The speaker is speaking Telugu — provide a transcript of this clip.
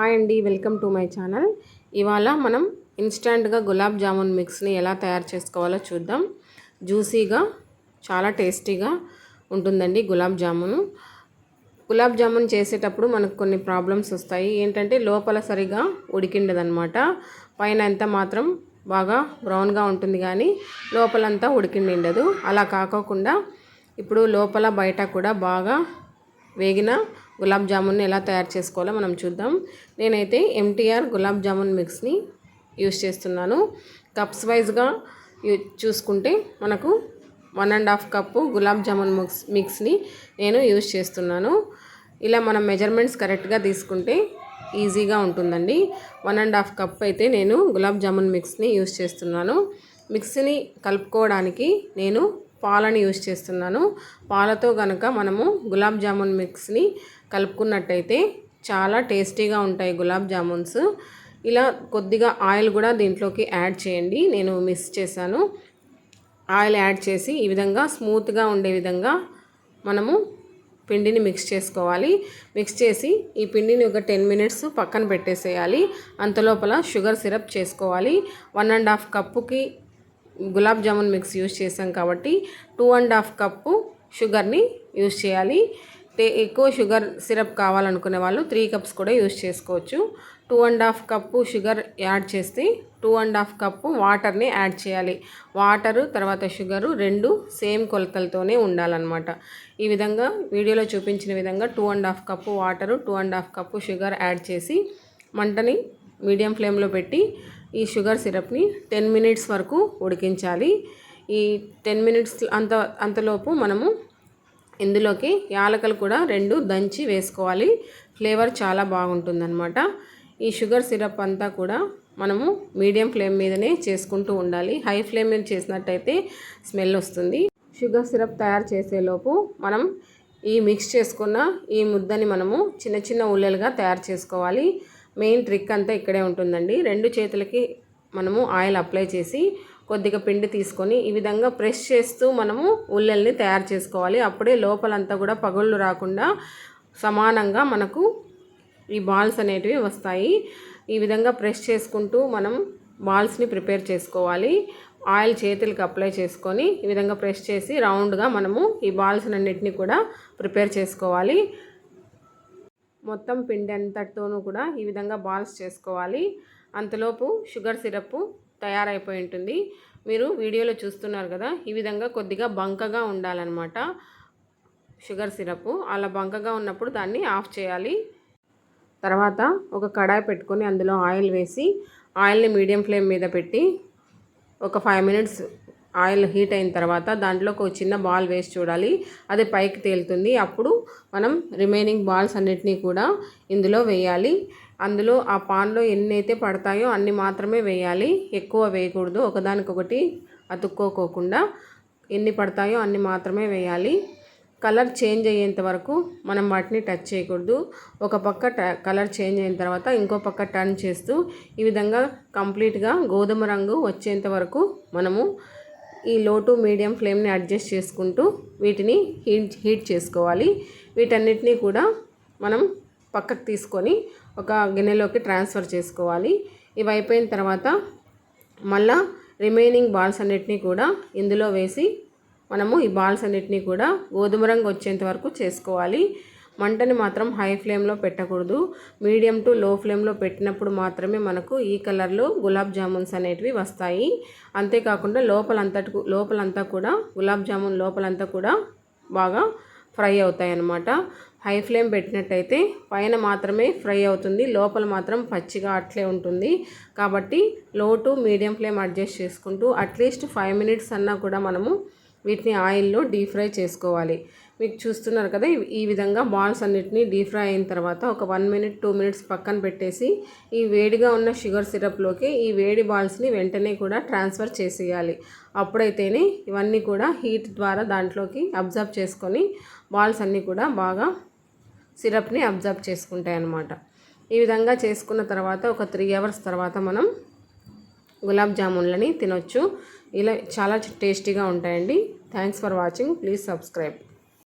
హాయ్ అండి వెల్కమ్ టు మై ఛానల్. ఇవాళ మనం ఇన్స్టంట్గా గులాబ్ జామున్ మిక్స్ని ఎలా తయారు చేసుకోవాలో చూద్దాం. జ్యూసీగా చాలా టేస్టీగా ఉంటుందండి గులాబ్ జామును. గులాబ్ జామున్ చేసేటప్పుడు మనకు కొన్ని ప్రాబ్లమ్స్ వస్తాయి. ఏంటంటే లోపల సరిగా ఉడికిండదనమాట పైన ఎంత మాత్రం బాగా బ్రౌన్గా ఉంటుంది కానీ లోపలంతా ఉడికిండిండదు. అలా కాకోకుండా ఇప్పుడు లోపల బయట కూడా బాగా వేగిన గులాబ్ జామున్ ఎలా తయారు చేసుకోవాలో మనం చూద్దాం. నేనైతే ఎంటీఆర్ గులాబ్ జామున్ మిక్స్ని యూస్ చేస్తున్నాను. కప్స్ వైజ్గా చూసుకుంటే మనకు one and half cup gulab jamun mix మిక్స్ని నేను యూస్ చేస్తున్నాను. ఇలా మనం మెజర్మెంట్స్ కరెక్ట్గా తీసుకుంటే ఈజీగా ఉంటుందండి. వన్ అండ్ హాఫ్ కప్ అయితే నేను గులాబ్ జామున్ మిక్స్ని యూస్ చేస్తున్నాను. మిక్స్ని కలుపుకోవడానికి నేను పాలని యూస్ చేస్తున్నాను. పాలతో కనుక మనము గులాబ్ జామున్ మిక్స్ని కలుపుకున్నట్టయితే చాలా టేస్టీగా ఉంటాయి గులాబ్ జామున్స్. ఇలా కొద్దిగా ఆయిల్ కూడా దీంట్లోకి యాడ్ చేయండి. నేను మిస్ చేశాను. ఆయిల్ యాడ్ చేసి ఈ విధంగా స్మూత్గా ఉండే విధంగా మనము పిండిని మిక్స్ చేసుకోవాలి. మిక్స్ చేసి ఈ పిండిని ఒక టెన్ మినిట్స్ పక్కన పెట్టేసేయాలి. అంతలోపల షుగర్ సిరప్ చేసుకోవాలి. వన్ అండ్ హాఫ్ కప్పుకి గులాబ్ జామున్ మిక్స్ యూస్ చేసాం కాబట్టి టూ అండ్ హాఫ్ కప్పు షుగర్ని యూస్ చేయాలి. ఎక్కువ షుగర్ సిరప్ కావాలనుకునే వాళ్ళు త్రీ కప్స్ కూడా యూస్ చేసుకోవచ్చు. Two and half cup sugar add చేస్తే టూ అండ్ హాఫ్ కప్పు వాటర్ని యాడ్ చేయాలి. వాటరు తర్వాత షుగరు రెండు సేమ్ కొలతలతోనే ఉండాలన్నమాట. ఈ విధంగా వీడియోలో చూపించిన విధంగా two and half cup water two and half cup sugar add చేసి మంటని మీడియం ఫ్లేమ్లో పెట్టి ఈ షుగర్ సిరప్ని టెన్ మినిట్స్ వరకు ఉడికించాలి. ఈ టెన్ మినిట్స్ అంత అంతలోపు మనము ఇందులోకి యాలకలు కూడా రెండు దంచి వేసుకోవాలి. ఫ్లేవర్ చాలా బాగుంటుందన్నమాట. ఈ షుగర్ సిరప్ అంతా కూడా మనము మీడియం ఫ్లేమ్ మీదనే చేసుకుంటూ ఉండాలి. హై ఫ్లేమ్ మీద చేసినట్టయితే స్మెల్ వస్తుంది. షుగర్ సిరప్ తయారు చేసేలోపు మనం ఈ మిక్స్ చేసుకున్న ఈ ముద్దని మనము చిన్న చిన్న ఉల్లలుగా తయారు చేసుకోవాలి. మెయిన్ ట్రిక్ అంతా ఇక్కడే ఉంటుందండి. రెండు చేతులకి మనము ఆయిల్ అప్లై చేసి కొద్దిగా పిండి తీసుకొని ఈ విధంగా ప్రెస్ చేస్తూ మనము ఉల్లెల్ని తయారు చేసుకోవాలి. అప్పుడే లోపలంతా కూడా పగుళ్ళు రాకుండా సమానంగా మనకు ఈ బాల్స్ అనేటివి వస్తాయి. ఈ విధంగా ప్రెస్ చేసుకుంటూ మనం బాల్స్ని ప్రిపేర్ చేసుకోవాలి. ఆయిల్ చేతులకి అప్లై చేసుకొని ఈ విధంగా ప్రెస్ చేసి రౌండ్గా మనము ఈ బాల్స్ అన్నిటిని కూడా ప్రిపేర్ చేసుకోవాలి. మొత్తం పిండి అంతటితోనూ కూడా ఈ విధంగా బాల్స్ చేసుకోవాలి. అంతలోపు షుగర్ సిరప్ తయారైపోయి ఉంటుంది. మీరు వీడియోలో చూస్తున్నారు కదా ఈ విధంగా కొద్దిగా బంకగా ఉండాలన్నమాట. షుగర్ సిరప్ అలా బంకగా ఉన్నప్పుడు దాన్ని ఆఫ్ చేయాలి. తర్వాత ఒక కడాయి పెట్టుకొని అందులో ఆయిల్ వేసి ఆయిల్ని మీడియం ఫ్లేమ్ మీద పెట్టి ఒక ఫైవ్ మినిట్స్ ఆయిల్ హీట్ అయిన తర్వాత దాంట్లో ఒక చిన్న బాల్ వేసి చూడాలి. అది పైకి తేలుతుంది. అప్పుడు మనం రిమైనింగ్ బాల్స్ అన్నిటినీ కూడా ఇందులో వేయాలి. అందులో ఆ పాన్లో ఎన్ని అయితే పడతాయో అన్ని మాత్రమే వేయాలి. ఎక్కువ వేయకూడదు. ఒకదానికొకటి అతుక్కోకోకుండా ఎన్ని పడతాయో అన్ని మాత్రమే వేయాలి. కలర్ చేంజ్ అయ్యేంత వరకు మనం వాటిని టచ్ చేయకూడదు. ఒక పక్క కలర్ చేంజ్ అయిన తర్వాత ఇంకో పక్క టర్న్ చేస్తూ ఈ విధంగా కంప్లీట్గా గోధుమ రంగు వచ్చేంత వరకు మనము ఈ లో టు మీడియం ఫ్లేమ్ని అడ్జస్ట్ చేసుకుంటూ వీటిని హీట్ హీట్ చేసుకోవాలి. వీటన్నిటినీ కూడా మనం పక్కకు తీసుకొని ఒక గిన్నెలోకి ట్రాన్స్ఫర్ చేసుకోవాలి. ఇవి అయిపోయిన తర్వాత మళ్ళా రిమైనింగ్ బాల్స్ అన్నిటినీ కూడా ఇందులో వేసి మనము ఈ బాల్స్ అన్నిటినీ కూడా గోధుమ రంగు వచ్చేంత వరకు చేసుకోవాలి. మంటని మాత్రం హై ఫ్లేమ్లో పెట్టకూడదు. మీడియం టు లో ఫ్లేమ్లో పెట్టినప్పుడు మాత్రమే మనకు ఈ కలర్లో గులాబ్ జామున్స్ అనేటివి వస్తాయి. అంతేకాకుండా లోపలంతటి లోపలంతా కూడా గులాబ్ జామున్ లోపలంతా కూడా బాగా ఫ్రై అవుతాయి అన్నమాట హై ఫ్లేమ్ పెట్టినట్టయితే పైన మాత్రమే ఫ్రై అవుతుంది. లోపల మాత్రం పచ్చిగా అట్లే ఉంటుంది. కాబట్టి low to medium flame adjust చేసుకుంటూ అట్లీస్ట్ ఫైవ్ మినిట్స్ అన్నా కూడా మనము వీటిని ఆయిల్లో డీప్ ఫ్రై చేసుకోవాలి. మీకు చూస్తున్నారు కదా ఈ విధంగా బాల్స్ అన్నిటిని డీప్ ఫ్రై అయిన తర్వాత ఒక వన్ మినిట్ టూ మినిట్స్ పక్కన పెట్టేసి ఈ వేడిగా ఉన్న షుగర్ సిరప్లోకి ఈ వేడి బాల్స్ని వెంటనే కూడా ట్రాన్స్ఫర్ చేసేయాలి. అప్పుడైతేనే ఇవన్నీ కూడా హీట్ ద్వారా దాంట్లోకి అబ్జర్వ్ చేసుకొని బాల్స్ అన్నీ కూడా బాగా సిరప్ని అబ్జర్వ్ చేసుకుంటాయి అన్నమాట. ఈ విధంగా చేసుకున్న తర్వాత ఒక త్రీ అవర్స్ తర్వాత మనం గులాబ్ జామున్లని తినొచ్చు. ఇలా చాలా టేస్టీగా ఉంటాయండి. Thanks for watching please subscribe